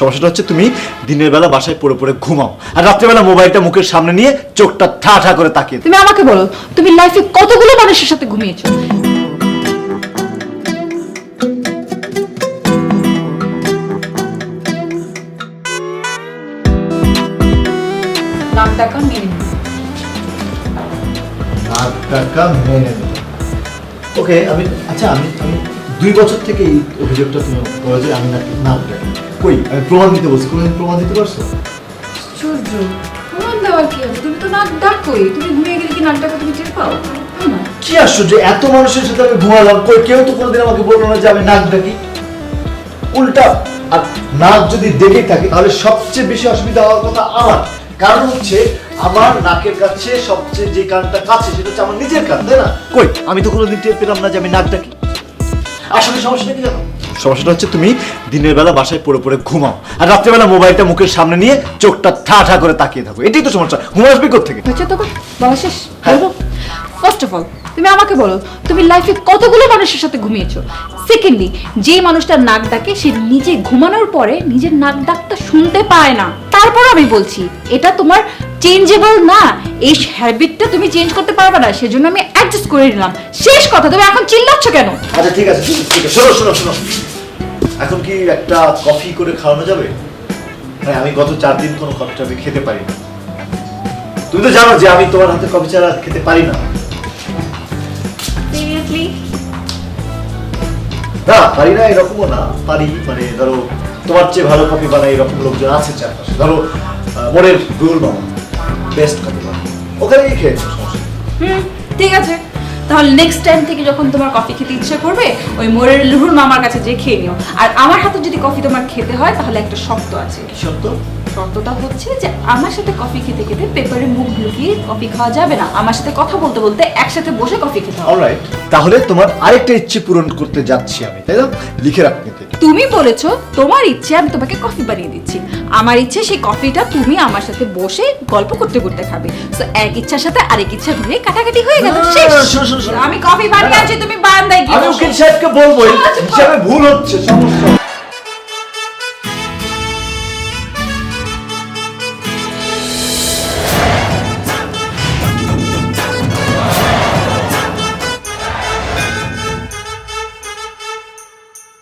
সমস্যাটা হচ্ছে তুমি দিনের বেলা বাসায় পড়ে পড়ে ঘুমাও। আর রাত্রেবেলা মোবাইলটা মুখের সামনে নিয়ে চোখটা ঠা ঠা করে তাকিয়ে তুমি আমাকে বলো তুমি লাইফে কতগুলো মানুষের সাথে ঘুমিয়েছো? টাকা মেনে লাখ টাকা মেনে নেব ওকে আমি আচ্ছা আমি আমি দুই বছর থেকে এই অভিযোগটা তুমি করে যে আমি নাকি নাম ডাকি কই আমি প্রমাণ দিতে বলছি কোনোদিন প্রমাণ দিতে পারছ? আশ্চর্য প্রমাণ দেওয়ার কি আছে? তুমি তো নাক ডাকোই তুমি ঘুমিয়ে গেলে কি নাক ডাকা তুমি টের পাও? কি আশ্চর্য এত মানুষের সাথে আমি ঘুমালাম কই কেউ তো কোনোদিন আমাকে বলল না যে আমি নাক ডাকি? উল্টা আর নাক যদি দেখে থাকে তাহলে সবচেয়ে বেশি অসুবিধা হওয়ার কথা আমার। কারণ হচ্ছে আমার নাকের কাছে সবচেয়ে যে কানটা কাছে সেটা হচ্ছে আমার নিজের কান তাই না? কই আমি তো কোনোদিন টের পেলাম না যে আমি নাক ডাকি। আসলে সমস্যাটা কি জানো? সমস্যাটা হচ্ছে তুমি দিনের বেলা বাসায় পড়ে পড়ে ঘুমাও আর রাত্রেবেলা মোবাইলটা মুখের সামনে নিয়ে চোখটা ঠা ঠা করে তাকিয়ে থাকো। এটাই তো সমস্যা। ঘুম আসবে থেকে হয়েছে তো বলা শেষ। বলব ফার্স্ট অফ অল তুমি আমাকে বলো তুমি লাইফে কতগুলো মানুষের সাথে ঘুমিয়েছো? সেকেন্ডলি যে মানুষটা নাক ডাকে সে নিজে ঘুমানোর পরে নিজের নাক ডাকটা শুনতে পায় না। তারপর আমি বলছি এটা তোমার চেঞ্জেবল না। এই হ্যাবিটটা তুমি চেঞ্জ করতে পারবে না সেজন্য আমি অ্যাডজাস্ট করে নিলাম। শেষ কথা তুমি এখন চিল্লাচ্ছ কেন? আচ্ছা ঠিক আছে ঠিক আছে, শোনো শোনো শোনো। এখন কি একটা কফি করে খাওয়ানো যাবে? হ্যাঁ আমি গত চার দিন কোনো কফি খেতে পারি না তুমি তো জানো যে আমি তোমার হাতে কফি ছাড়া খেতে পারি না। না পারি না এরকমও না। পারি মানে ধরো তোমার চেয়ে ভালো কপি বানাই এরকম লোকজন আছে চারপাশে। ধরো মোড়ের গুল বাবা বেস্ট কফি বানাই ওখানেই খেয়েছো হুম ঠিক আছে। তাহলে নেক্সট টাইম থেকে যখন তোমার কফি খেতে ইচ্ছে করবে ওই মোরের লুহুর মামার কাছে যে খেয়ে নিও। আর আমার হাতে যদি কফি তোমার খেতে হয় তাহলে একটা শক্ত আছে। কি সত্য শর্তটা হচ্ছে যে আমার সাথে কফি খেতে খেতে পেপারে মুখ ঢুকিয়ে কফি খাওয়া যাবে না আমার সাথে কথা বলতে বলতে একসাথে বসে কফি খেতে হবে অলরাইট তাহলে তোমার আরেকটা ইচ্ছে পূরণ করতে যাচ্ছি আমি তাই না লিখে রাখ কিন্তু এটা। তুমি বলেছ তোমার ইচ্ছে আমি তোমাকে কফি বানিয়ে দিচ্ছি আমার ইচ্ছে সেই কফিটা তুমি আমার সাথে বসে গল্প করতে করতে খাবে তো এক ইচ্ছার সাথে আরেক ইচ্ছা মিলে কাটাকাটি হয়ে গেল না, না, শেষ শোনো, শোনো, শোনো। আমি কফি বানিয়ে না। তুমি বারান্দায় গিয়ে আমি বসো। উকিল সাহেবকে বলব আচ্ছা, হিসাবে ভুল হচ্ছে সমস্যা